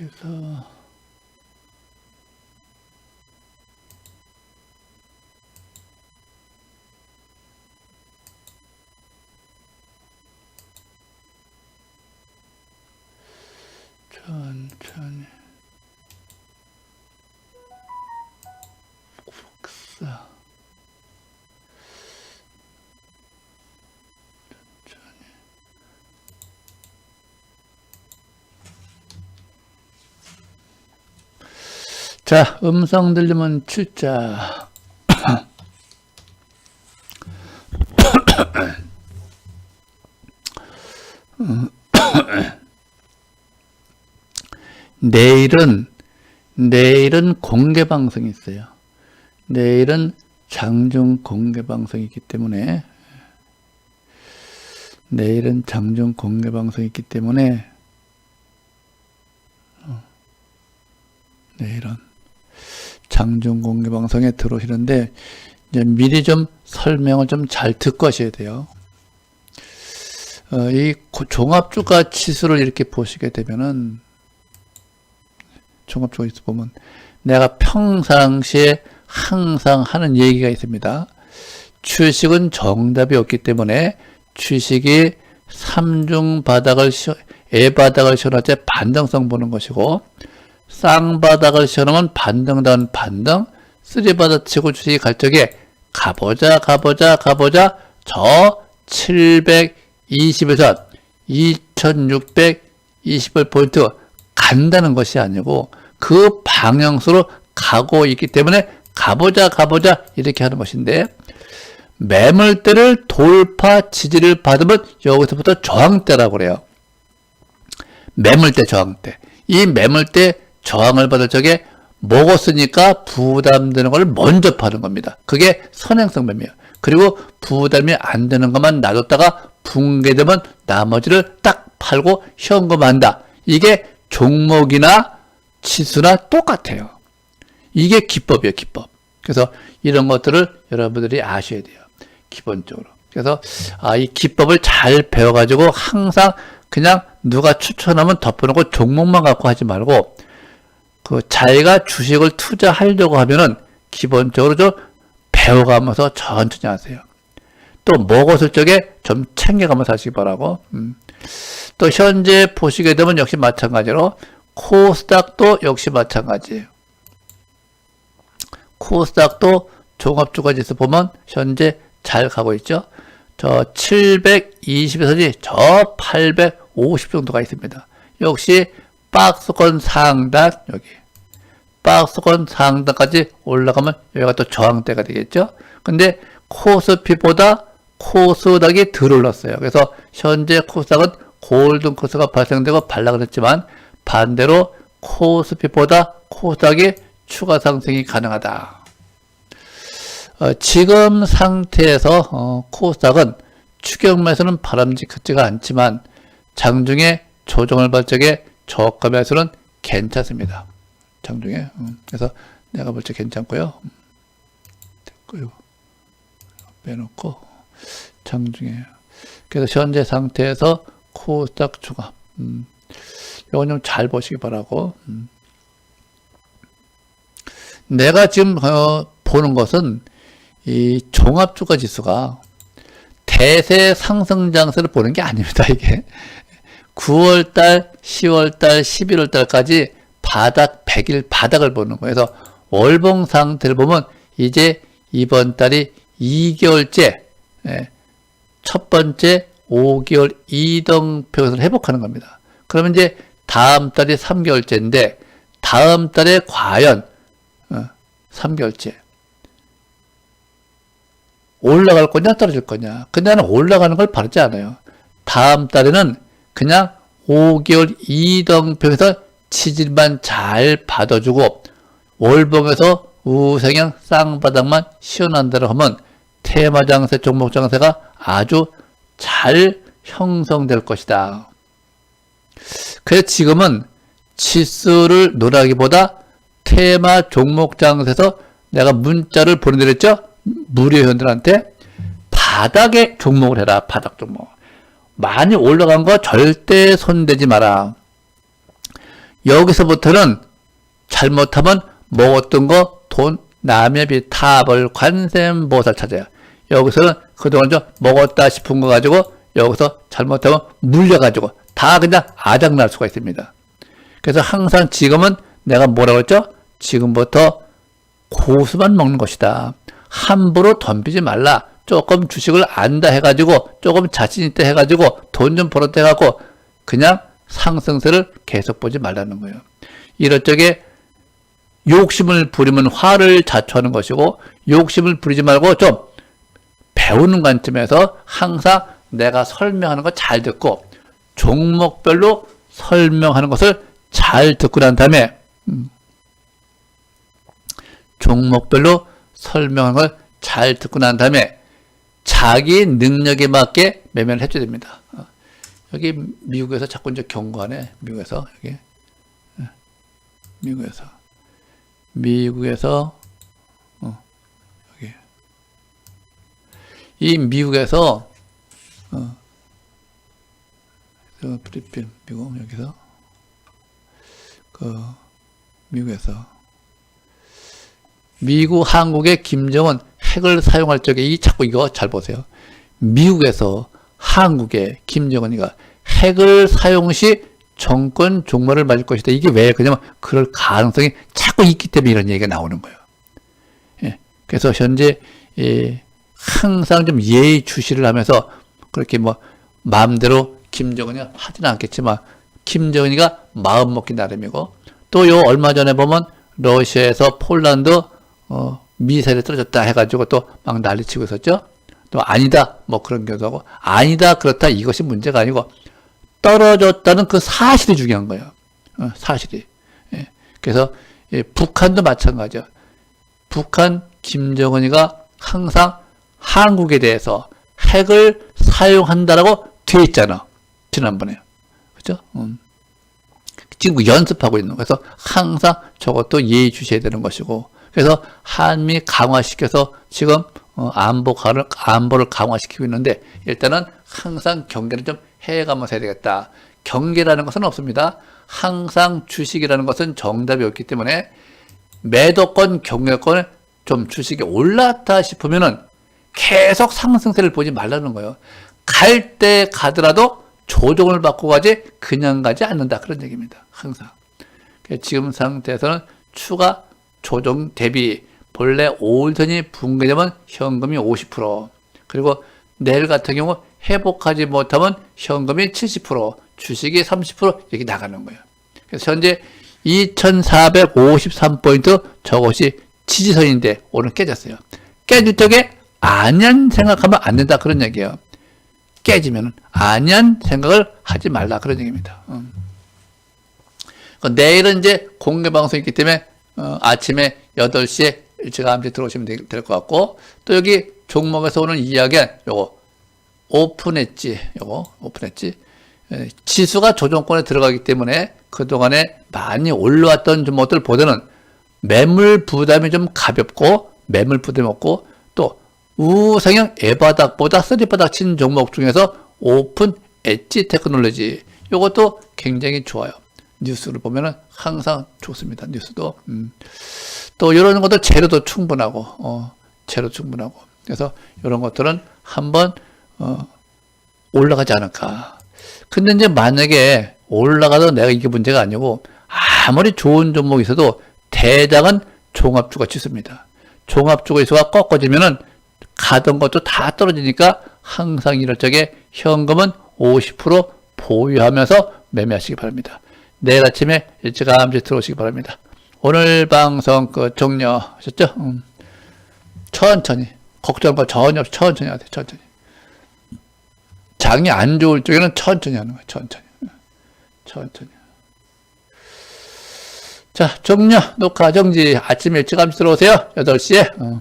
여기서 천천히 자, 음성 들리면 출자. 내일은 내일은 공개 방송이 있어요. 내일은 장중 공개 방송이 있기 때문에 내일은 장중 공개 방송이 있기 때문에 어, 내일은 장중 공개 방송에 들어오시는데 이제 미리 좀 설명을 좀 잘 듣고 하셔야 돼요. 어, 이 고- 종합주가 지수를 이렇게 보시게 되면은 종합주가 지수 보면 내가 평상시에 항상 하는 얘기가 있습니다. 주식은 정답이 없기 때문에 주식이 삼중 바닥을 시 애바닥을 시원할 때 반등성 보는 것이고 쌍바닥을 시원하면 반등다운 반등 쓰리바닥 치고 주식이 갈 적에 가보자 가보자 가보자 저 720에서 2620포인트 간다는 것이 아니고 그 방향수로 가고 있기 때문에 가보자 가보자 이렇게 하는 것인데 매물대를 돌파 지지를 받으면 여기서부터 저항대라고 그래요. 매물대 저항대. 이 매물대 저항을 받을 적에 먹었으니까 부담되는 걸 먼저 파는 겁니다. 그게 선행성 매매예요. 그리고 부담이 안 되는 것만 놔뒀다가 붕괴되면 나머지를 딱 팔고 현금한다. 이게 종목이나 지수나 똑같아요. 이게 기법이에요, 기법. 그래서 이런 것들을 여러분들이 아셔야 돼요. 기본적으로. 그래서 아, 이 기법을 잘 배워가지고 항상 그냥 누가 추천하면 덮어놓고 종목만 갖고 하지 말고 그 자기가 주식을 투자하려고 하면은 기본적으로 좀 배워가면서 천천히 하세요. 또 먹었을 적에 좀 챙겨가면서 하시기 바라고. 음. 또 현재 보시게 되면 역시 마찬가지로 코스닥도 역시 마찬가지예요. 코스닥도 종합주가지수 보면 현재 잘 가고 있죠. 저 720에서 저850 정도가 있습니다. 역시 박스권 상단 여기 박스권 상단까지 올라가면 여기가 또 저항대가 되겠죠. 근데 코스피보다 코스닥이 덜 올랐어요. 그래서 현재 코스닥은 골든 코스가 발생되고 반락을 했지만 반대로 코스피보다 코스닥이 추가 상승이 가능하다. 어, 지금 상태에서 어, 코스닥은 추격매수는 바람직하지가 않지만 장중에 조정을 적에 저가 매수는 괜찮습니다. 장중에 음, 그래서 내가 볼 때 괜찮고요. 음, 됐고요. 빼놓고 장중에 그래서 현재 상태에서 코스닥 추가 음, 이건 좀 잘 보시기 바라고 음. 내가 지금 어, 보는 것은 이 종합주가 지수가 대세 상승 장세를 보는 게 아닙니다, 이게. 9월달, 10월달, 11월달까지 바닥, 100일 바닥을 보는 거예요. 그래서 월봉 상태를 보면 이제 이번 달이 2개월째, 예, 첫 번째 5개월 이동평선을 회복하는 겁니다. 그러면 이제 다음 달이 3개월째인데, 다음 달에 과연, 어, 3개월째. 올라갈 거냐 떨어질 거냐. 근데 나는 올라가는 걸 바라지 않아요. 다음 달에는 그냥 5개월 이동평에서 치질만 잘 받아주고 월봉에서 우상향 쌍바닥만 시원한다고 하면 테마 장세, 종목 장세가 아주 잘 형성될 것이다. 그래서 지금은 지수를 노라기보다 테마 종목 장세에서 내가 문자를 보내드렸죠? 무료 회원들한테 바닥에 종목을 해라. 바닥 종목. 많이 올라간 거 절대 손대지 마라. 여기서부터는 잘못하면 먹었던 거 돈, 남의 빚, 타벌, 관세음, 보살 찾아요. 여기서는 그동안 좀 먹었다 싶은 거 가지고 여기서 잘못하면 물려가지고 다 그냥 아작날 수가 있습니다. 그래서 항상 지금은 내가 뭐라고 했죠? 지금부터 고수만 먹는 것이다. 함부로 덤비지 말라. 조금 주식을 안다 해가지고 조금 자신 있다 해가지고 돈 좀 벌었다 해가지고 그냥 상승세를 계속 보지 말라는 거예요. 이럴 적에 욕심을 부리면 화를 자초하는 것이고 욕심을 부리지 말고 좀 배우는 관점에서 항상 내가 설명하는 거 잘 듣고 종목별로 설명하는 것을 잘 듣고 난 다음에 음, 종목별로 걸잘 듣고 난 다음에 자기 능력에 맞게 매매를 해줘야 됩니다. 어, 여기 미국에서 자꾸 이제 경고하네. 미국에서 여기. 예, 미국에서. 미국에서 어, 여기. 이 미국에서 어, 그 필리핀 미국 여기서. 그 미국에서. 미국 한국의 김정은 핵을 사용할 적에 이 자꾸 이거 잘 보세요. 미국에서 한국의 김정은이가 핵을 사용 시 정권 종말을 맞을 것이다. 이게 왜 그냐면 그럴 가능성이 자꾸 있기 때문에 이런 얘기가 나오는 거예요. 예. 그래서 현재 예, 항상 좀 예의 주시를 하면서 그렇게 뭐 마음대로 김정은이 하지는 않겠지만 김정은이가 마음 먹기 나름이고 또 요 얼마 전에 보면 러시아에서 폴란드 어, 미사일이 떨어졌다 해가지고 또 막 난리치고 있었죠. 또 아니다 뭐 그런 경우도 하고 아니다 그렇다 이것이 문제가 아니고 떨어졌다는 그 사실이 중요한 거예요. 어, 사실이. 예. 그래서 예, 북한도 마찬가지죠. 북한 김정은이가 항상 한국에 대해서 핵을 사용한다라고 돼 있잖아. 지난번에. 그죠? 음. 지금 연습하고 있는 거예요. 그래서 항상 저것도 예의 주셔야 되는 것이고. 그래서 한미 강화시켜서 지금 어, 안보 를, 안보를 강화시키고 있는데 일단은 항상 경계를 좀 해가면서 해야 되겠다. 경계라는 것은 없습니다. 항상 주식이라는 것은 정답이 없기 때문에 매도권, 경매권 좀 주식이 올랐다 싶으면은 계속 상승세를 보지 말라는 거예요. 갈 때 가더라도 조정을 받고 가지 그냥 가지 않는다 그런 얘기입니다. 항상. 지금 상태에서는 추가 조정 대비 본래 5일선이 붕괴되면 현금이 50% 그리고 내일 같은 경우 회복하지 못하면 현금이 70% 주식이 30% 이렇게 나가는 거예요. 그래서 현재 2453포인트 저것이 지지선인데 오늘 깨졌어요. 깨질 적에 안연 생각하면 안 된다 그런 얘기예요. 깨지면 안연 생각을 하지 말라 그런 얘기입니다. 음. 내일은 이제 공개 방송이 있기 때문에 어, 아침에 8시에 일찌감치 들어오시면 될 것 같고 또 여기 종목에서 오는 이야기는 요거 오픈 엣지 요거 오픈 엣지 에, 지수가 조정권에 들어가기 때문에 그동안에 많이 올라왔던 종목들 보다는 매물 부담이 좀 가볍고 매물 부담이 없고 또 우상형 에바닥보다 쓰리바닥 친 종목 중에서 오픈 엣지 테크놀로지 요것도 굉장히 좋아요. 뉴스를 보면은 항상 좋습니다. 뉴스도. 음. 또 이런 것들 재료도 충분하고, 어, 재료 충분하고. 그래서 이런 것들은 한번, 어, 올라가지 않을까. 근데 이제 만약에 올라가도 내가 이게 문제가 아니고 아무리 좋은 종목이 있어도 대장은 종합주가 치습니다. 종합주가 꺾어지면은 가던 것도 다 떨어지니까 항상 이럴 적에 현금은 50% 보유하면서 매매하시기 바랍니다. 내일 아침에 일찌감치 들어오시기 바랍니다. 오늘 방송 그 종료하셨죠? 음. 천천히 걱정할 거 전혀 없이 천천히 하세요. 천천히. 장이 안 좋을 적에는 천천히 하는 거예요. 천천히. 천천히. 자, 종료 녹화 정지 아침 일찌감치 들어오세요. 8시에. 어.